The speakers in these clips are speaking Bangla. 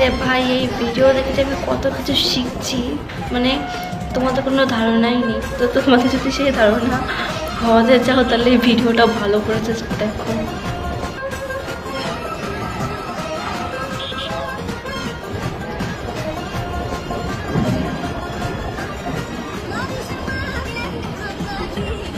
রে ভাই, এই ভিডিও দেখে আমি কত কিছু শিখছি। মানে তোমাদের কোনো ধারণাই নেই। তো তোমাদের যদি সেই ধারণা হওয়াতে চাও তাহলে এই ভিডিওটা ভালো করেছে, দেখো। ভাই রে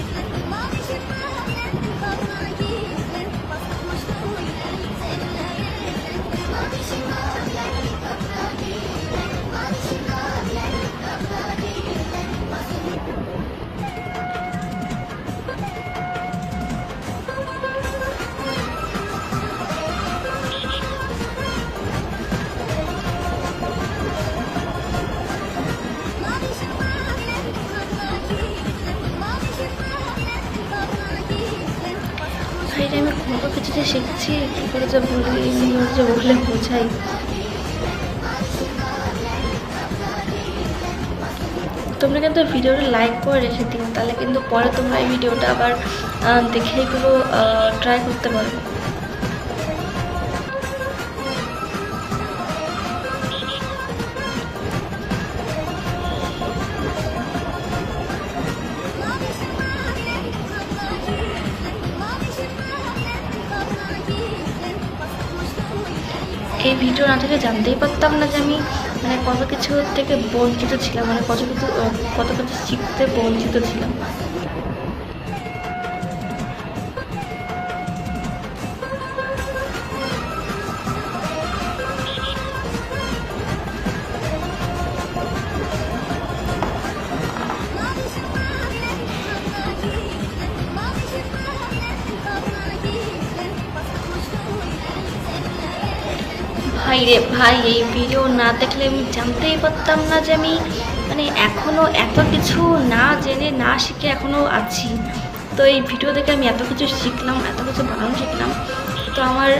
আমি কিছুটা শিখছি, কী করে যে বলি যে বলে বোঝাই। তোমরা কিন্তু ভিডিওটা লাইক করে রেখে দিন তাহলে কিন্তু পরে তোমরা এই ভিডিওটা আবার দেখে এগুলো ট্রাই করতে পারবে। এই ভিডিও না থেকে জানতেই পারতাম না যে আমি মানে কত কিছু থেকে বঞ্চিত ছিলাম মানে কত কিছু কত কিছু শিখতে বঞ্চিত ছিলাম। ভাই রে ভাই, এই ভিডিও না দেখলে আমি জানতেই পারতাম না যে আমি মানে এখনও এত কিছু না জেনে, না শিখে এখনও আছি। তো এই ভিডিও দেখে আমি এত কিছু শিখলাম, এত কিছু বানানো শিখলাম। তো আমার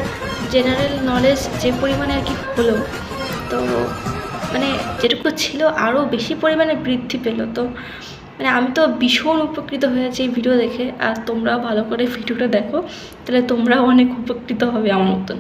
জেনারেল নলেজ যে পরিমাণে আর কি হলো, তো মানে যেটুকু ছিল আরও বেশি পরিমাণে বৃদ্ধি পেল। তো মানে আমি তো ভীষণ উপকৃত হয়েছি এই ভিডিও দেখে। আর তোমরাও ভালো করে ভিডিওটা দেখো, তাহলে তোমরাও অনেক উপকৃত হবে আমার মতন।